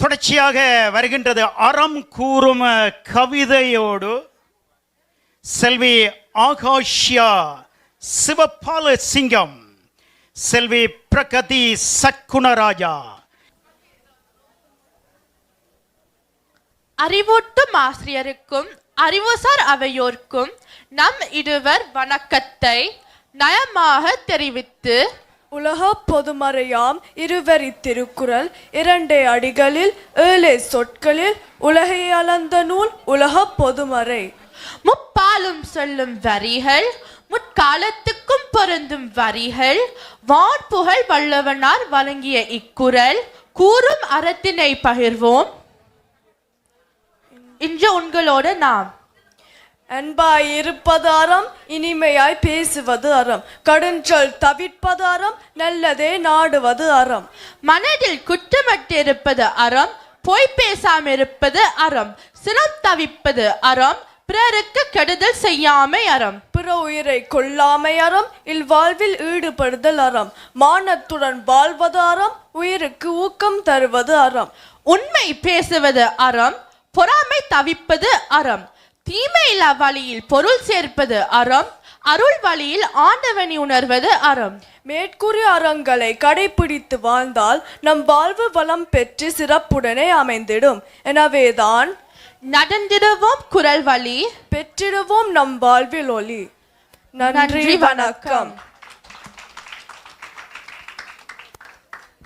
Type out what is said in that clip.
தொடர்ச்சியாக வருகின்றது. அறம் கூறும் கவிதையோடு செல்வி ஆகாஷ்யா சிவபால சிங்கம் செல்வி பிரகதி சக்குணராஜா அறிவூட்டும் ஆசிரியருக்கும் அறிவுசார் அவையோர்க்கும் நம் இருவர் வணக்கத்தை நயமாக தெரிவித்து உலக பொதுமறையாம் இருவரி திருக்குறள் இரண்டே அடிகளில் ஏழே சொற்களில் உலகை அளந்த நூல் உலக பொதுமறை. முப்பாலும் சொல்லும் வரிகள் முற்காலத்துக்கும் பொருந்தும் வரிகள் வான்புகழ் வல்லவனார் வழங்கிய இக்குறள் கூறும் அறத்தினை பகிர்வோம். இன்று உங்களோட நாம் அன்பாய் இருப்பது அறம் இனிமையாய் பேசுவது அறம் கடுஞ்சொல் தவிர்ப்பது அறம் நல்லதே நாடுவது அறம் மனதில் குற்றமற்றிருப்பது அறம் பொய் பேசாம இருப்பது அறம். சினம் தவிப்பது அறம் பிறருக்கு கெடுதல் செய்யாமை அறம். பிற உயிரை கொல்லாமை அறம் இல்வாழ்வில் ஈடுபடுதல் அறம். மானத்துடன் வாழ்வது அறம் உயிருக்கு ஊக்கம் தருவது அறம். உண்மை பேசுவது அறம் பொறாமை தவிப்பது அறம். தீமையில்லா வழியில் பொருள் சேர்ப்பது அறம் அருள் வழியில் ஆண்டவனை உணர்வது அறம். மேற்கூறிய அறங்களை கடைபிடித்து வாழ்ந்தால் நம் வாழ்வு வளம் பெற்று சிறப்புடனே அமைந்திடும். எனவேதான் நடந்திடுவோம் குரல் வழி. பெற்றிடுவோம் நம் வாழ்வில் ஒளி. நன்றி வணக்கம்.